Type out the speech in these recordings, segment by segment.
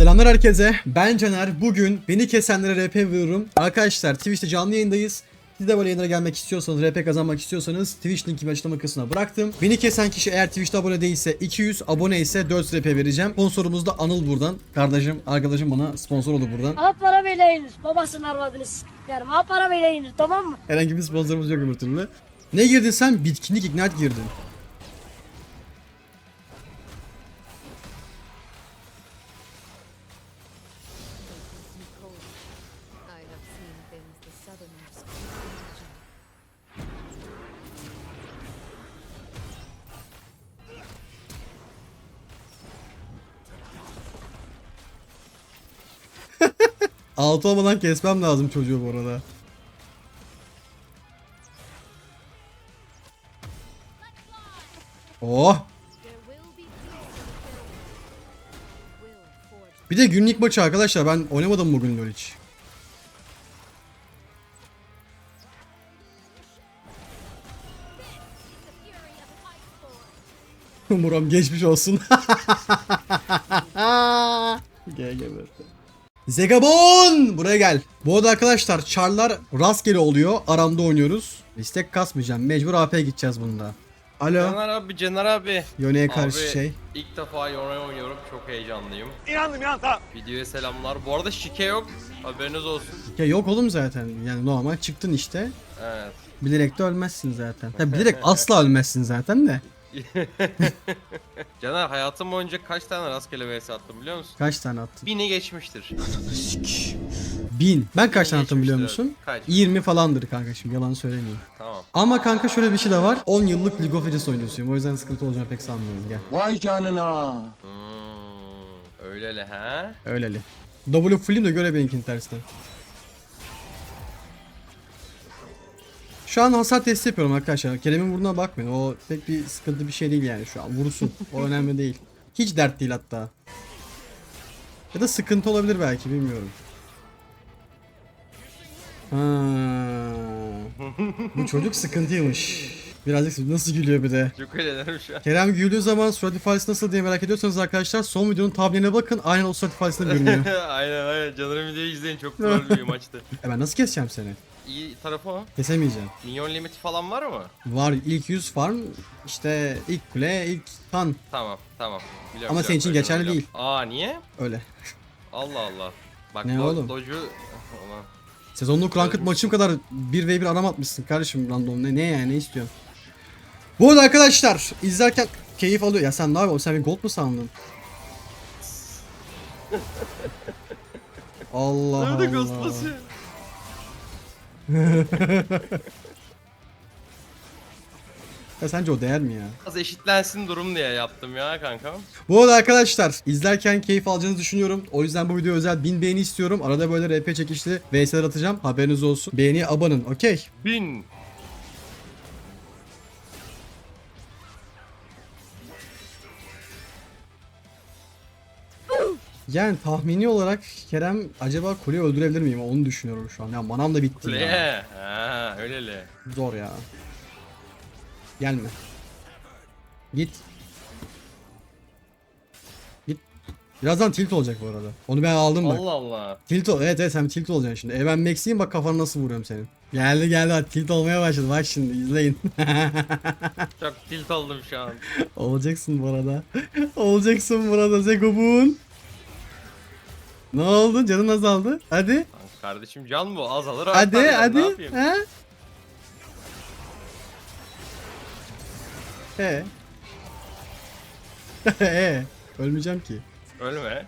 Selamlar herkese. Ben Caner. Bugün beni kesenlere RP veriyorum. Arkadaşlar Twitch'te canlı yayındayız. Siz de böyle yayınlara gelmek istiyorsanız, RP kazanmak istiyorsanız Twitch linkimi açıklama kısmına bıraktım. Beni kesen kişi eğer Twitch'te abone değilse 200, abone ise 400 RP vereceğim. Sponsorumuz da Anıl buradan. Kardeşim, arkadaşım bana sponsor oldu buradan. Ha para vereyiniz. Babasının arvadını s**lerim. Ha para vereyiniz tamam mı? Herhangi bir sponsorumuz yok öbür türlü. Ne girdin sen? Bitkinlik Ignite girdin. Altı olmadan kesmem lazım çocuğu bu arada. Oh! Bir de günlük maçı arkadaşlar ben oynamadım bugün LoL hiç. Muram geçmiş olsun. böyle. Zegabon! Buraya gel. Bu arada arkadaşlar çarlar rastgele oluyor. Aramda oynuyoruz. İstek kasmayacağım. Mecbur AP gideceğiz bunda. Alo. Caner abi, Caner abi. Yone'ye karşı Abi, şey. İlk defa Yone oynuyorum. Çok heyecanlıyım. İnandım ya Videoya selamlar. Bu arada şike yok. Haberiniz olsun. Ya yok oğlum zaten. Yani normal çıktın işte. Evet. Bilerek de ölmezsin zaten. Tabii bilerek asla ölmezsin zaten de. Caner hayatım boyunca kaç tane rastgele vs attım biliyor musun? Kaç tane attın? Bini geçmiştir. Bin. Ben kaç tane attım biliyor Geçmiştir. musun? Kaç? 20 falandır kanka şimdi yalan söylemeyeyim. Tamam. Ama kanka şöyle bir şey de var. 10 yıllık League of Legends oynuyorsun. O yüzden sıkıntı olacağını pek sanmıyorum. Gel. Vay canına. Hmm, öyleli ha? Öyleli. W full'im de göre benimkinin tersine. Şu an hasar testi yapıyorum arkadaşlar. Kerem'in vurduğuna bakmayın. O pek bir sıkıntı bir şey değil yani şu an. Vursun. O önemli değil. Hiç dert değil hatta. Ya da sıkıntı olabilir belki bilmiyorum. Ha. Bu çocuk sıkıntıymış. Birazcık nasıl gülüyor bir de. Çok eğlenirim şu an. Kerem güldüğü zaman surat ifadesi nasıl diye merak ediyorsanız arkadaşlar son videonun tabloğuna bakın. Aynen o surat ifadesinde görünüyor. aynen aynen. Caner'ın videoyu izleyin. Çok troll bir maçtı. e ben nasıl keseceğim seni? İyi tarafı o. Kesemeyeceğim. Minyon limiti falan var mı? Var ilk 100 farm işte ilk kule ilk tan Tamam tamam. Biliyorum, Ama senin için biliyorum, geçerli biliyorum. Aa niye? öyle. Allah Allah. Bak Ne do- oğlum? Ulan. Sezonluk ranked maçım kadar 1v1 aram atmışsın kardeşim random ne ne yani ne istiyorsun? Bu arada arkadaşlar izlerken keyif alıyor. Ya sen ne yapıyorsun? Sen bir gold mu sandın? Allah Nerede Allah. ghost basıyor? Ya sence o değer mi ya? Az eşitlensin durum diye yaptım ya kankam. Bu arada arkadaşlar izlerken keyif alacağınızı düşünüyorum. O yüzden bu video özel 1000 beğeni istiyorum. Arada böyle RP çekişli VS'ler atacağım. Haberiniz olsun. Beğeniye abanın okey. Bin. Yani tahmini olarak Kerem acaba kuleyi öldürebilir miyim? Onu düşünüyorum şu an. Ya manam da bitti ya. Kuleye. Ha öyleli. Zor ya. Gelme. Git. Git. Birazdan tilt olacak bu arada. Onu ben aldım bak. Allah Allah. Tilt ol. Evet evet sen tilt olacaksın şimdi. E ben Max'iyim bak kafanı nasıl vuruyorum senin. Geldi geldi bak tilt olmaya başladı. Bak şimdi izleyin. Çok tilt oldum şu an. Olacaksın bu arada. Olacaksın burada Zegobun. Ne oldu? Canın azaldı. Hadi. Kardeşim can bu azalır artar Hadi ya, hadi. Ne yapayım? He? He. He. Ölmeyeceğim ki. Ölme.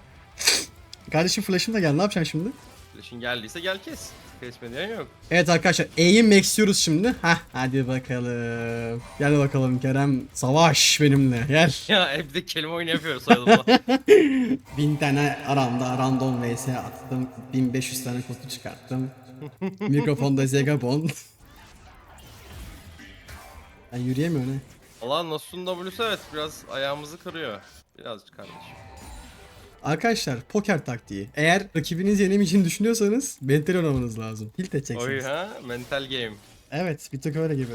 Kardeşim flash'ım da geldi. Ne yapacaksın şimdi? Flash'in geldiyse gel kes. Kesme diyen yok. Evet arkadaşlar E'yi maxliyoruz şimdi. Hah hadi bakalım. Gel bakalım Kerem. Savaş benimle. Gel. Ya hep de kelime oyunu yapıyoruz sayılma. Bin tane aramda random vs attım. 1500 tane kutu çıkarttım. Mikrofonda Zegabon. Ben yürüyemiyorum ne? Allah Nasus'un W'su evet biraz ayağımızı kırıyor. Birazcık kardeşim. Arkadaşlar poker taktiği. Eğer rakibiniz yenemeyeceğini düşünüyorsanız mental oynamanız lazım. Tilt Oy edeceksiniz. ha mental game. Evet bir tık öyle gibi.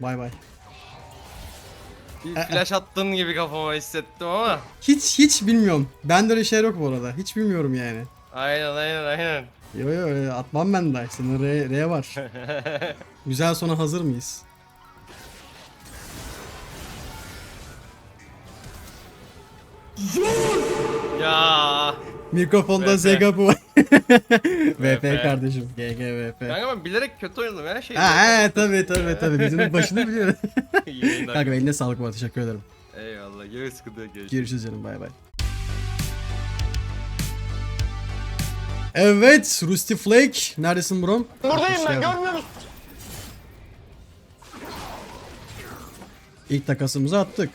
Bay bay. Bir flash attığın gibi kafama hissettim ama. Hiç hiç bilmiyorum. Bende öyle şeyler yok bu arada. Hiç bilmiyorum yani. Aynen aynen aynen. Yo yo yo, atmam ben de. Senin R, R var. Güzel sona hazır mıyız? Ya. Mikrofonda VP. Zega bu. VP kardeşim. GG VP. Kanka ben bilerek kötü oynadım ya şey. Ha he tabi tabi tabi. Videonun başını biliyorum. Kanka eline sağlık bana teşekkür ederim. Eyvallah. Görüşürüz sıkıntı. Görüşürüz. Görüşürüz canım bay bay. Evet Rusty Flake. Neredesin bro? Buradayım ben görmüyor musun? İlk takasımızı attık.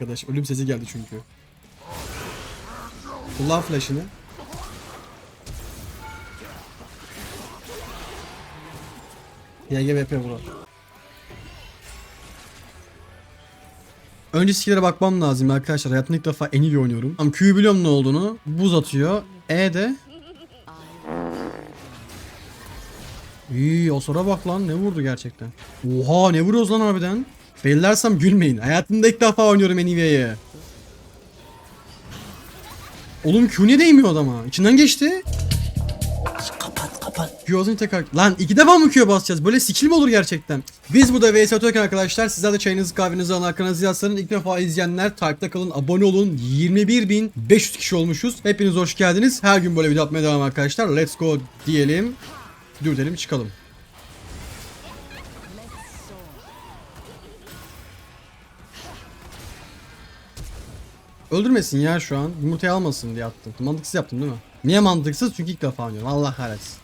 Arkadaş ölüm sesi geldi çünkü. Kullan flash'ını. YGVP bro. Önce skill'lere bakmam lazım arkadaşlar. Hayatımda ilk defa en iyi oynuyorum. Ama Q'yu biliyorum ne olduğunu. Buz atıyor. E de. İyi o sonra bak lan ne vurdu gerçekten. Oha ne vuruyoruz lan harbiden. Faillersem gülmeyin. Hayatımda ilk defa oynuyorum Enivia'yı. Oğlum Q ne değmiyor adama? İçinden geçti. Kapat kapat. Q tekrar. Lan iki defa mı Q'ya basacağız? Böyle skill mi olur gerçekten? Biz burada VS atıyorken arkadaşlar sizler de çayınızı kahvenizi alın arkanızı yaslanın. İlk defa izleyenler takipte kalın abone olun. 21.500 kişi olmuşuz. Hepiniz hoş geldiniz. Her gün böyle video atmaya devam arkadaşlar. Let's go diyelim. Dürtelim çıkalım. Öldürmesin ya şu an. Yumurtayı almasın diye attım. Mantıksız yaptım değil mi? Niye mantıksız? Çünkü ilk defa oynuyorum. Allah kahretsin.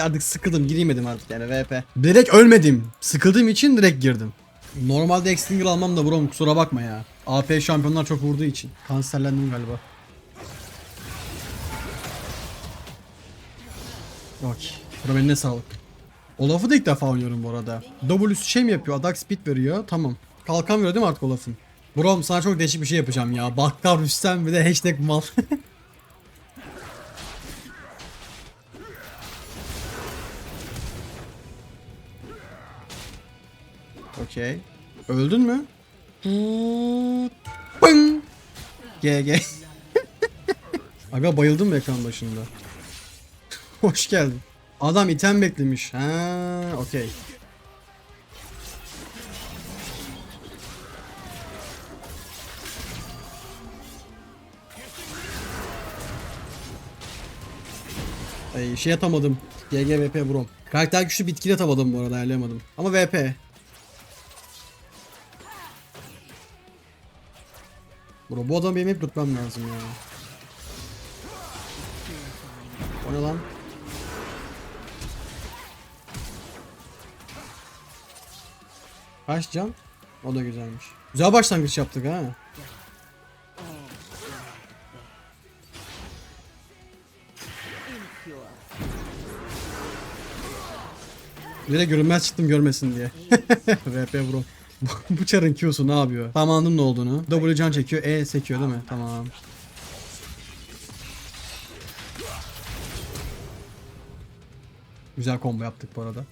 Artık sıkıldım giremedim artık yani VP. Direkt ölmedim. Sıkıldığım için direkt girdim. Normalde Extinger almam da brom kusura bakma ya. AP şampiyonlar çok vurduğu için. Kanserlendim galiba. Bro eline sağlık. Olaf'ı da ilk defa oynuyorum bu arada. W'su şey mi yapıyor? Atak speed veriyor. Tamam. Kalkan veriyor değil mi artık Olaf'ın? Bro sana çok değişik bir şey yapacağım ya. Bakkar Rüstem bir de hashtag mal. Okey. Öldün mü? Ping. GG. Aga bayıldım ekran başında? Hoş geldin. Adam item beklemiş. Ha, okey. Ay, şey atamadım. GG VP brom. Karakter güçlü bitki atamadım bu arada ayarlayamadım. Ama VP. Bro bu adamı benim hep tutmam lazım ya. O ne lan? Kaç can? O da güzelmiş. Güzel başlangıç yaptık ha. Bir de görünmez çıktım görmesin diye. VP bro. Bu çarın Q'su ne yapıyor? Tam anladım ne olduğunu. W can çekiyor. E sekiyor değil mi? Tamam. Güzel combo yaptık bu arada.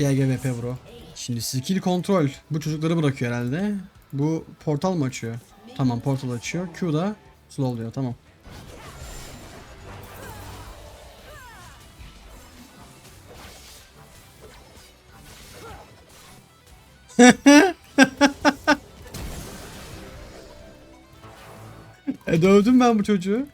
GGVP bro. Şimdi skill kontrol. Bu çocukları bırakıyor herhalde. Bu portal mı açıyor? Tamam portal açıyor. Q da slow diyor tamam. e dövdüm ben bu çocuğu.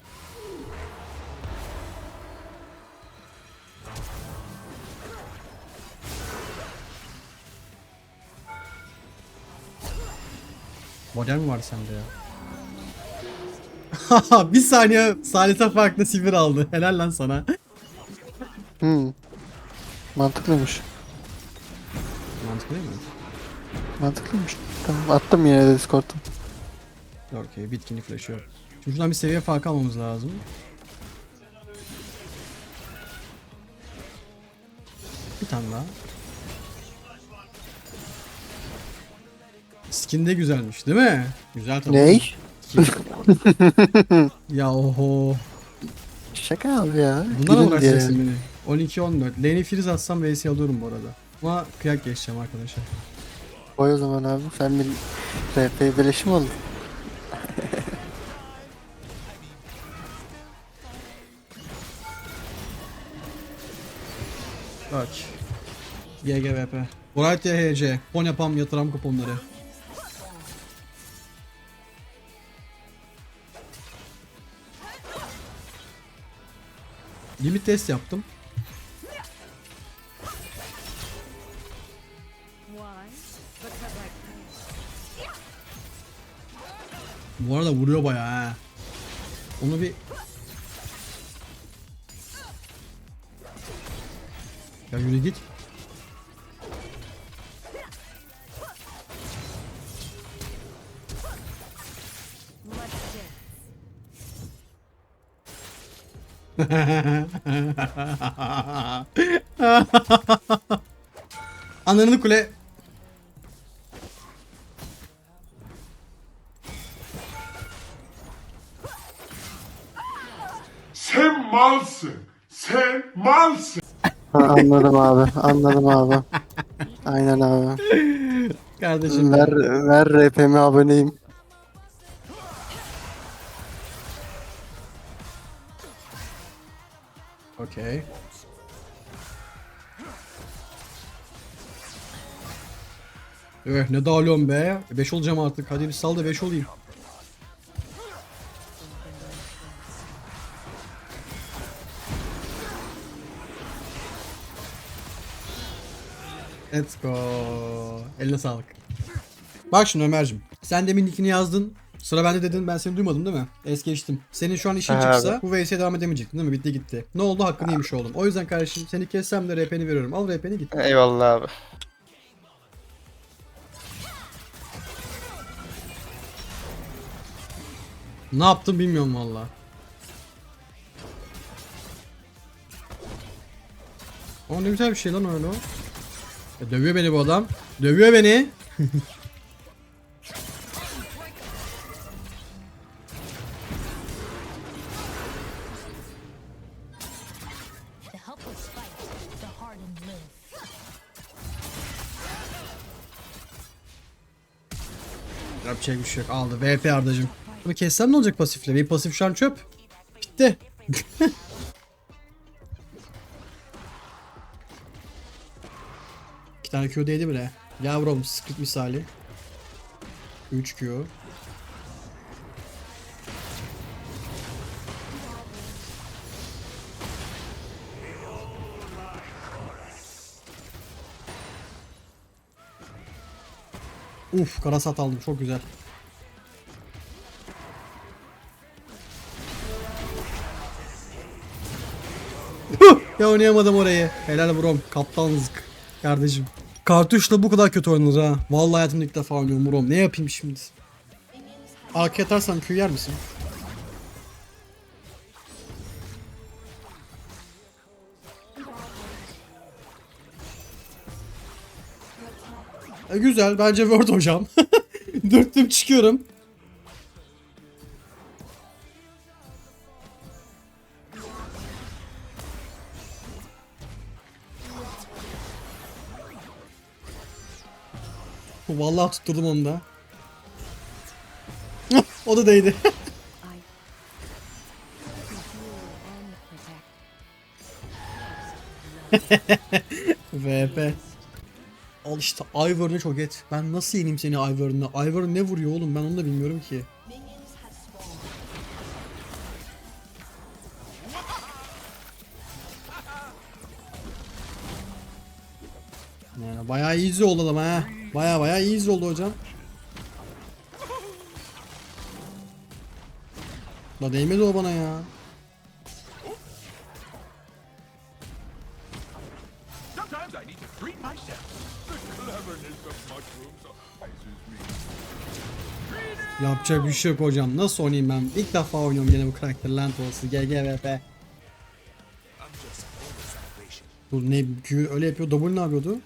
Model mi var sende ya? bir saniye Salih'e farklı sivir aldı. Helal lan sana. Hmm. Mantıklıymış. Mantıklı değil mi? Mantıklıymış. Tamam attım yine de Discord'um. Okey bitkinlik flash yok. Şimdi şuradan bir seviye farkı almamız lazım. Bir tane daha. Skin de güzelmiş değil mi? Güzel tabii. Ney? Ya oho. Şaka abi ya. Bunlara Gülün diye. uğraşacaksın beni? 12-14. Lane'i freeze atsam VS alıyorum bu arada. Ama kıyak geçeceğim arkadaşlar. Koy o zaman abi. Sen bir RP beleşim oldun. Bak. GGVP. Bright YHC. Pon yapam yatıram kuponları. Limit test yaptım. Bu arada vuruyor bayağı ha. Onu bir... Ya yürü git. Ananı kule. Sen malsın. Sen malsın. Ha, anladım abi. Anladım abi. Aynen abi. Kardeşim. Ver, ver RP'me aboneyim. Okey. Evet ne dağılıyorum be. 5 olacağım artık. Hadi bir sal da 5 olayım. Let's go. Eline sağlık. Bak şimdi Ömer'cim. Sen demin nickini yazdın. Sıra bende dedin ben seni duymadım değil mi? Es geçtim. Senin şu an işin Ha, çıksa abi. bu VS'ye devam edemeyecektin değil mi? Bitti gitti. Ne oldu hakkını yemiş oldum. O yüzden kardeşim seni kessem de RP'ni veriyorum. Al RP'ni git. Eyvallah abi. Ne yaptım bilmiyorum valla. Ama ne güzel bir şey lan öyle o. Ya dövüyor beni bu adam. Dövüyor beni. Yapacak bir şey yok. Aldı. VP Ardacım. Bunu kessem ne olacak pasifle? Benim pasif şu an çöp. Bitti. İki tane Q değdi bile. Yavrum split misali. 3 Q. Uf karasat aldım çok güzel. Ya oynayamadım orayı. Helal brom. Kaptanızık. Kardeşim. Kartuşla bu kadar kötü oynanır ha. Vallahi hayatımda ilk defa oynuyorum brom. Ne yapayım şimdi? Arkaya atarsam Q yer misin? E, güzel. Bence Word hocam. Dörttüm çıkıyorum. Vallahi tutturdum onu da. o da değdi. VP. Al işte Ivern'ı çok et. Ben nasıl yeneyim seni Ivern'la? Ivern ne vuruyor oğlum ben onu da bilmiyorum ki. Yani bayağı easy oldu ama ha. Bayağı bayağı easy oldu hocam. La değmedi o bana ya. Sometimes I need to treat myself. Yapacak bir şey yok hocam. Nasıl oynayayım ben? İlk defa oynuyorum gene bu karakter lanet olsun. GGVP. Dur ne Q öyle yapıyor. W ne yapıyordu?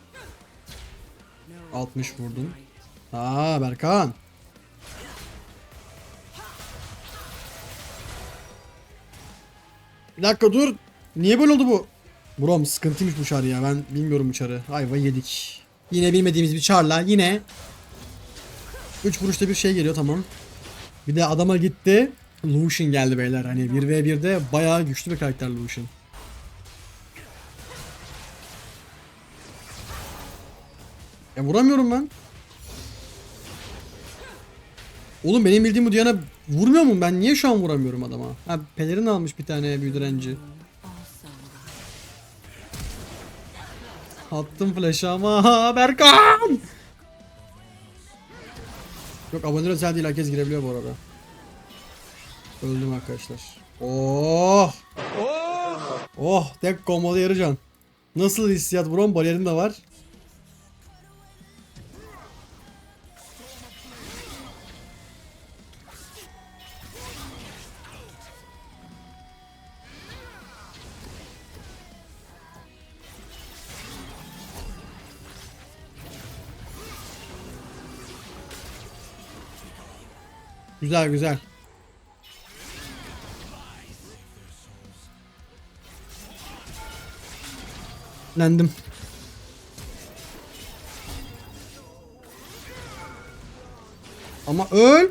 60 vurdun. Aa Berkan. Bir dakika dur. Niye böyle oldu bu? Brom sıkıntıymış bu çar ya. Ben bilmiyorum bu çarı. Ayva yedik. Yine bilmediğimiz bir çarla. Yine 3 vuruşta bir şey geliyor tamam. Bir de adama gitti. Lucian geldi beyler. Hani 1v1'de bayağı güçlü bir karakter Lucian. Ya vuramıyorum ben. Oğlum benim bildiğim bu Diana vurmuyor mu? Ben niye şu an vuramıyorum adama? Ha pelerin almış bir tane büyü Attım flash'ı ama Berkan! Yok aboneler özel değil herkes girebiliyor bu arada. Öldüm arkadaşlar. Oh! Oh! Tek komboda yarıcan. Nasıl hissiyat brom? Bariyerim de var. Güzel güzel. Lendim. Ama öl.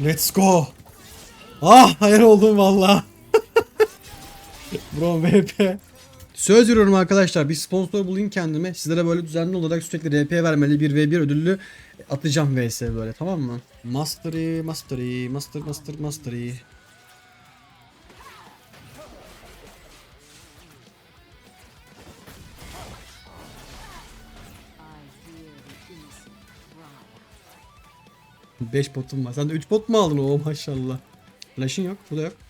Let's go. Ah hayır oldum valla. Bro VP. Söz veriyorum arkadaşlar bir sponsor bulayım kendime. Sizlere böyle düzenli olarak sürekli RP vermeli bir v 1 ödüllü atacağım vs böyle tamam mı? Mastery, Mastery, Master, Master, Mastery. Beş botum var. Sen de 3 bot mu aldın o maşallah. Flash'ın yok. Bu da yok.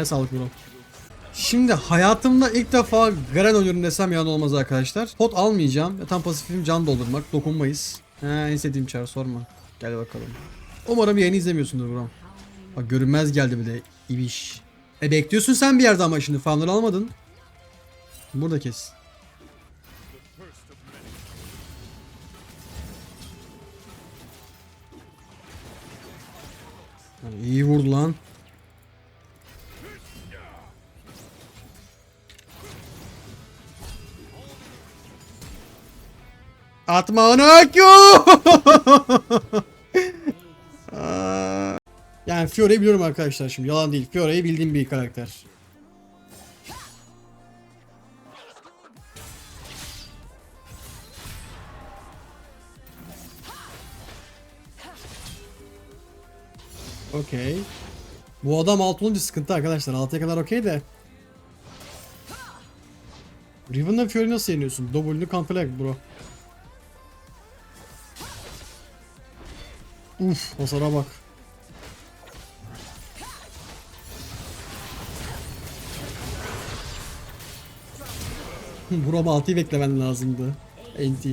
Eline sağlık bro. Şimdi hayatımda ilk defa Garen oynuyorum desem yalan olmaz arkadaşlar. Pot almayacağım. Ya tam pasifim can doldurmak. Dokunmayız. He en sevdiğim çar sorma. Gel bakalım. Umarım yayını izlemiyorsundur bro. Bak görünmez geldi bir de. İbiş. E bekliyorsun sen bir yerde ama şimdi fanları almadın. Burada kes. Lan iyi vurdu lan. Atma onu yani Fiore'yi biliyorum arkadaşlar şimdi yalan değil. Fiore'yi bildiğim bir karakter. Okey. Bu adam alt olunca sıkıntı arkadaşlar. 6'ya kadar okey de. Riven'la Fury nasıl yeniyorsun? W'nu cancel bro. Uf hasara bak. Buram 6'yı beklemen lazımdı. NT.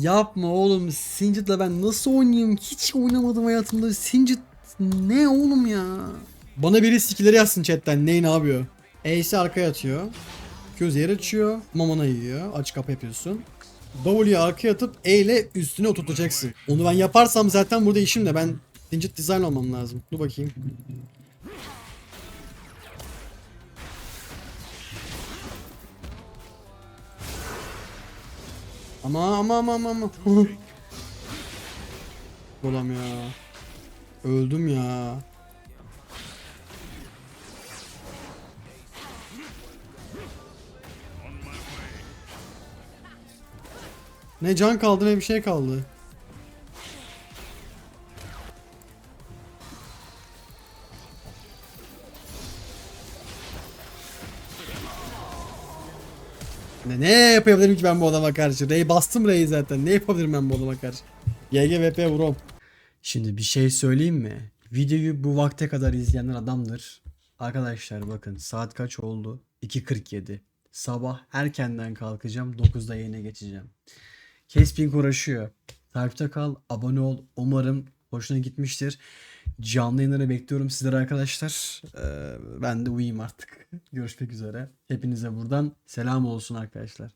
Yapma oğlum. Singed'la ben nasıl oynayayım? Hiç oynamadım hayatımda. Singed ne oğlum ya? Bana biri skill'leri yazsın chatten. Ney ne yapıyor? Ace arkaya atıyor. Göz yer açıyor. Mamana yiyor. Aç kapı yapıyorsun. W'yi arkaya atıp E ile üstüne oturtacaksın. Onu ben yaparsam zaten burada işim de ben Singed design olmam lazım. Dur bakayım. Ama ama ama ama ama. Olam ya. Öldüm ya. Ne can kaldı ne bir şey kaldı. Ne, ne yapabilirim ki ben bu adama karşı? Rey bastım Rey'i zaten. Ne yapabilirim ben bu adama karşı? GGVP vurom. Şimdi bir şey söyleyeyim mi? Videoyu bu vakte kadar izleyenler adamdır. Arkadaşlar bakın saat kaç oldu? 2.47. Sabah erkenden kalkacağım. 9'da yayına geçeceğim. Kesping uğraşıyor. Takipte kal, abone ol. Umarım hoşuna gitmiştir. Canlı yayınları bekliyorum sizlere arkadaşlar. Ee, ben de uyuyayım artık. Görüşmek üzere. Hepinize buradan selam olsun arkadaşlar.